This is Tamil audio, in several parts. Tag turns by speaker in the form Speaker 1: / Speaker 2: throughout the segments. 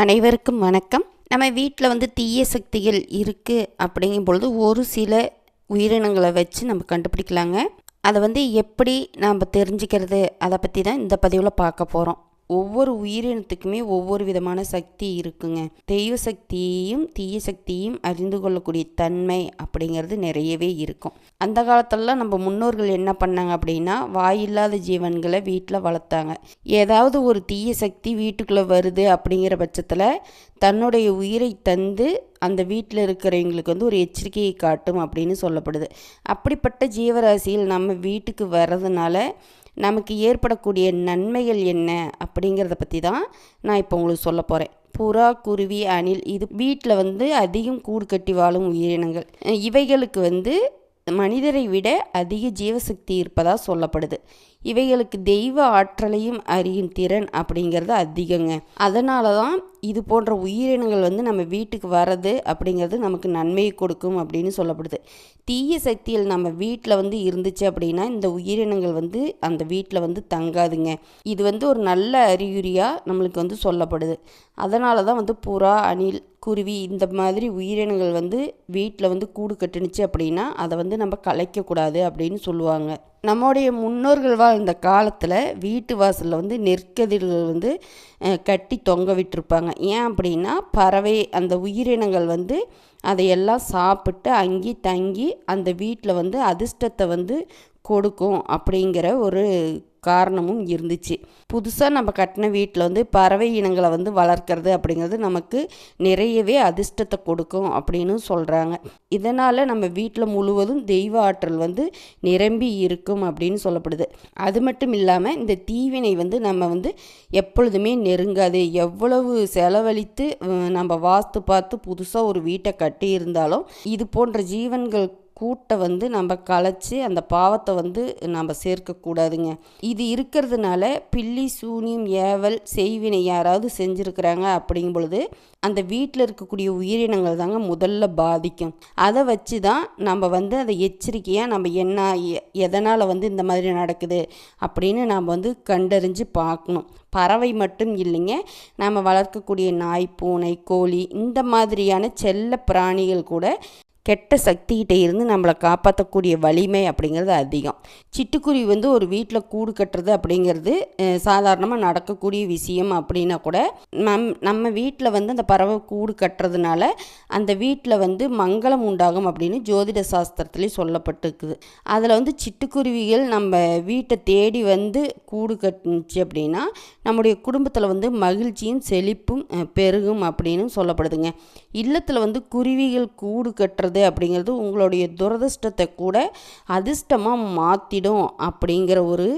Speaker 1: அனைவருக்கும் வணக்கம். நம்ம வீட்டில் வந்து தீய சக்திகள் இருக்குது அப்படிங்கும் பொழுது ஒரு சில உயிரினங்களை வச்சு நம்ம கண்டுபிடிக்கலாங்க. அதை வந்து எப்படி நாம் தெரிஞ்சுக்கிறது? அதை பற்றி தான் இந்த பதிவில் பார்க்க போகிறோம் ஒவ்வொரு உயிரினத்துக்குமே ஒவ்வொரு விதமான சக்தி இருக்குங்க. தெய்வ சக்தியையும் தீய சக்தியையும் அறிந்து கொள்ளக்கூடிய தன்மை அப்படிங்கிறது நிறையவே இருக்கும். அந்த காலத்திலலாம் நம்ம முன்னோர்கள் என்ன பண்ணாங்க அப்படின்னா வாயில்லாத ஜீவன்களை வீட்டில் வளர்த்தாங்க. ஏதாவது ஒரு தீய சக்தி வீட்டுக்குள்ளே வருது அப்படிங்கிற பட்சத்தில் தன்னுடைய உயிரை தந்து அந்த வீட்டில் இருக்கிறவங்களுக்கு வந்து ஒரு எச்சரிக்கையை காட்டும் அப்படின்னு சொல்லப்படுது. அப்படிப்பட்ட ஜீவராசியில் நம்ம வீட்டுக்கு வர்றதுனால நமக்கு ஏற்படக்கூடிய நன்மைகள் என்ன அப்படிங்கிறத பற்றி தான் நான் இப்போ உங்களுக்கு சொல்ல போகிறேன் புறா குருவி அணில் இது வீட்டில் வந்து அதிகம் கூடு கட்டி வாழும் உயிரினங்கள். இவைகளுக்கு வந்து மனிதரை விட அதிக ஜீவசக்தி இருப்பதாக சொல்லப்படுது. இவைகளுக்கு தெய்வ ஆற்றலையும் அறியும் திறன் அப்படிங்கிறது அதிகங்க. அதனால தான் இது போன்ற உயிரினங்கள் வந்து நம்ம வீட்டுக்கு வர்றது அப்படிங்கிறது நமக்கு நன்மையை கொடுக்கும் அப்படின்னு சொல்லப்படுது. தீய சக்திகள் நம்ம வீட்டில் வந்து இருந்துச்சு அப்படின்னா இந்த உயிரினங்கள் வந்து அந்த வீட்டில் வந்து தங்காதுங்க. இது வந்து ஒரு நல்ல அறிகுறியாக நம்மளுக்கு வந்து சொல்லப்படுது. அதனால தான் வந்து புறா அணில் குருவி இந்த மாதிரி உயிரினங்கள் வந்து வீட்டில் வந்து கூடு கட்டுனுச்சு அப்படின்னா அதை வந்து நம்ம கலைக்கக்கூடாது அப்படின்னு சொல்லுவாங்க. நம்முடைய முன்னோர்கள் வாழ்ந்த காலத்தில் வீட்டு வாசலில் வந்து நெற்கதிர்கள் வந்து கட்டி தொங்க விட்டுருப்பாங்க. ஏன் அப்படின்னா பறவை அந்த உயிரினங்கள் வந்து அதையெல்லாம் சாப்பிட்டு அங்கே தங்கி அந்த வீட்டில் வந்து அதிர்ஷ்டத்தை வந்து கொடுக்கும் அப்படிங்கிற ஒரு காரணமும் இருந்துச்சு. புதுசாக நம்ம கட்டின வீட்டில் வந்து பறவை இனங்களை வந்து வளர்க்குறது அப்படிங்கிறது நமக்கு நிறையவே அதிர்ஷ்டத்தை கொடுக்கும் அப்படின்னு சொல்கிறாங்க இதனால் நம்ம வீட்டில் முழுவதும் தெய்வ ஆற்றல் வந்து நிரம்பி இருக்கும் அப்படின்னு சொல்லப்படுது. அது மட்டும் இல்லாமல் இந்த தீவினை வந்து நம்ம வந்து எப்பொழுதுமே நெருங்காது. எவ்வளவு செலவழித்து நம்ம வாஸ்து பார்த்து புதுசாக ஒரு வீட்டை கட்டி இருந்தாலும் இது போன்ற ஜீவன்கள் கூட்டை வந்து நம்ம கலைச்சி அந்த பாவத்தை வந்து நம்ம சேர்க்கக்கூடாதுங்க. இது இருக்கிறதுனால பில்லி சூனியம் ஏவல் செய்வினை யாராவது செஞ்சுருக்கிறாங்க அப்படிங்கும் பொழுது அந்த வீட்டில் இருக்கக்கூடிய உயிரினங்கள் தாங்க முதல்ல பாதிக்கும். அதை வச்சு தான் நம்ம வந்து அதை எச்சரிக்கையாக நம்ம என்ன எதனால் வந்து இந்த மாதிரி நடக்குது அப்படின்னு நாம் வந்து கண்டறிஞ்சு பார்க்கணும். பறவை மட்டும் இல்லைங்க நம்ம வளர்க்கக்கூடிய நாய் பூனை கோழி இந்த மாதிரியான செல்ல பிராணிகள் கூட கெட்ட சக்திகிட்ட இருந்து நம்மளை காப்பாற்றக்கூடிய வலிமை அப்படிங்கிறது அதிகம். சிட்டுக்குருவி வந்து ஒரு வீட்டில் கூடு கட்டுறது அப்படிங்கிறது சாதாரணமாக நடக்கக்கூடிய விஷயம் அப்படின்னா கூட நம் நம்ம வீட்டில் வந்து அந்த பறவை கூடு கட்டுறதுனால அந்த வீட்டில் வந்து மங்களம் உண்டாகும் அப்படின்னு ஜோதிட சாஸ்திரத்துலேயும் சொல்லப்பட்டிருக்குது. அதில் வந்து சிட்டுக்குருவிகள் நம்ம வீட்டை தேடி வந்து கூடு கட்டுச்சு அப்படின்னா நம்முடைய குடும்பத்தில் வந்து மகிழ்ச்சியும் செழிப்பும் பெருகும் அப்படின்னு சொல்லப்படுதுங்க. இல்லத்தில் வந்து குருவிகள் கூடு கட்டுறது அப்படிங்கிறது உங்களுடைய துரதிர்ஷ்டத்தை கூட அதிர்ஷ்டமாக மாற்றிடும் அப்படிங்கிற ஒரு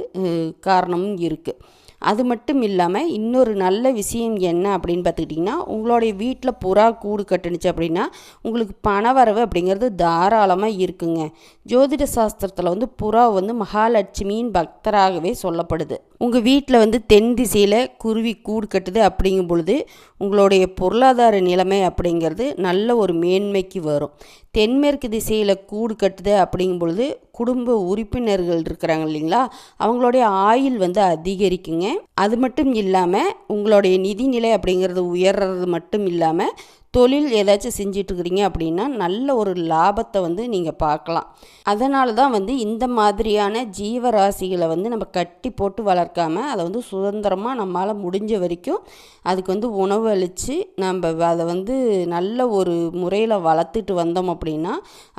Speaker 1: காரணமும் இருக்குது அது மட்டும் இல்லாமல் இன்னொரு நல்ல விஷயம் என்ன அப்படின்னு பார்த்துக்கிட்டிங்கன்னா உங்களுடைய வீட்டில் புறா கூடு கட்டுனுச்சு அப்படின்னா உங்களுக்கு பணவரவு அப்படிங்கிறது தாராளமாக இருக்குங்க. ஜோதிட சாஸ்திரத்தில் வந்து புறா வந்து மகாலட்சுமியின் பக்தராகவே சொல்லப்படுது. உங்கள் வீட்டில் வந்து தென் திசையில் குருவி கூடு கட்டுது அப்படிங்கும் பொழுது உங்களுடைய பொருளாதார நிலைமை அப்படிங்கிறது நல்ல ஒரு மேன்மைக்கு வரும். தென்மேற்கு திசையில் கூடு கட்டுது அப்படிங்கும் பொழுது குடும்ப உறுப்பினர்கள் இருக்கிறாங்க இல்லைங்களா? அவங்களுடைய ஆயுள் வந்து அதிகரிக்குங்க. அது மட்டும் இல்லாமல் உங்களுடைய நிதிநிலை அப்படிங்கிறது உயர்றது மட்டும் இல்லாமல் தொழில் ஏதாச்சும் செஞ்சிட்ருக்கிறீங்க அப்படின்னா நல்ல ஒரு லாபத்தை வந்து நீங்கள் பார்க்கலாம். அதனால தான் வந்து இந்த மாதிரியான ஜீவராசிகளை வந்து நம்ம கட்டி போட்டு வளர்க்காமல் அதை வந்து சுதந்திரமாக நம்மளால் முடிஞ்ச வரைக்கும் அதுக்கு வந்து உணவு அளித்து நம்ம அதை வந்து நல்ல ஒரு முறையில் வளர்த்துட்டு வந்தோம் அப்படின்னா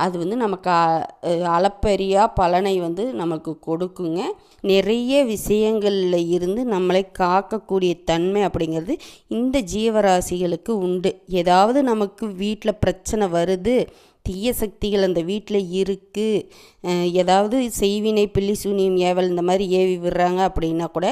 Speaker 1: அது வந்து நமக்கு அளப்பெரியா பலனை வந்து நமக்கு கொடுக்குங்க. நிறைய விஷயங்களில் இருந்து நம்மளை காக்கக்கூடிய தன்மை அப்படிங்கிறது இந்த ஜீவராசிகளுக்கு உண்டு. ஏதாவது ஏதாவது நமக்கு வீட்டில் பிரச்சனை வருது தீய சக்திகள் அந்த வீட்டில் இருக்குது ஏதாவது செய்வினை பில்லி சூனியம் ஏவல் இந்த மாதிரி ஏவி விடுறாங்க அப்படின்னா கூட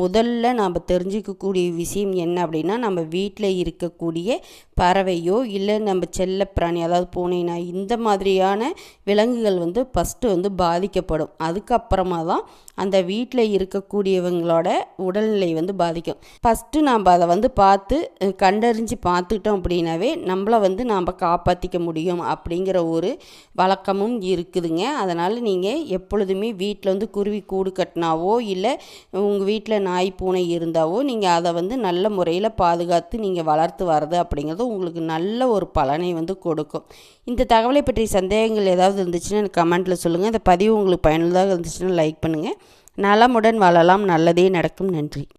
Speaker 1: முதல்ல நாம் தெரிஞ்சிக்கக்கூடிய விஷயம் என்ன அப்படின்னா நம்ம வீட்டில் இருக்கக்கூடிய பறவையோ இல்லை நம்ம செல்ல பிராணி அதாவது பூனைனா இந்த மாதிரியான விலங்குகள் வந்து ஃபஸ்ட்டு வந்து பாதிக்கப்படும். அதுக்கப்புறமா தான் அந்த வீட்டில் இருக்கக்கூடியவங்களோட உடல்நிலை வந்து பாதிக்கும். ஃபஸ்ட்டு நாம் அதை வந்து பார்த்து கண்டறிஞ்சு பார்த்துக்கிட்டோம் அப்படின்னாவே நம்மளை வந்து நாம் காப்பாற்றிக்க முடியும் அப்படி அப்படிங்கிற ஒரு வழக்கமும் இருக்குதுங்க. அதனால் நீங்கள் எப்பொழுதுமே வீட்டில் வந்து குருவி கூடு கட்டினாவோ இல்லை உங்கள் வீட்டில் நாய் பூனை இருந்தாவோ நீங்கள் அதை வந்து நல்ல முறையில் பாதுகாத்து நீங்கள் வளர்த்து வர்றது அப்படிங்கிறது உங்களுக்கு நல்ல ஒரு பலனை வந்து கொடுக்கும். இந்த தகவலை பற்றிய சந்தேகங்கள் ஏதாவது இருந்துச்சுன்னா எனக்கு கமெண்ட்டில் சொல்லுங்கள் இந்த பதிவு உங்களுக்கு பயனுள்ளதாக இருந்துச்சுன்னா லைக் பண்ணுங்கள் நலமுடன் வாழலாம். நல்லதே நடக்கும். நன்றி.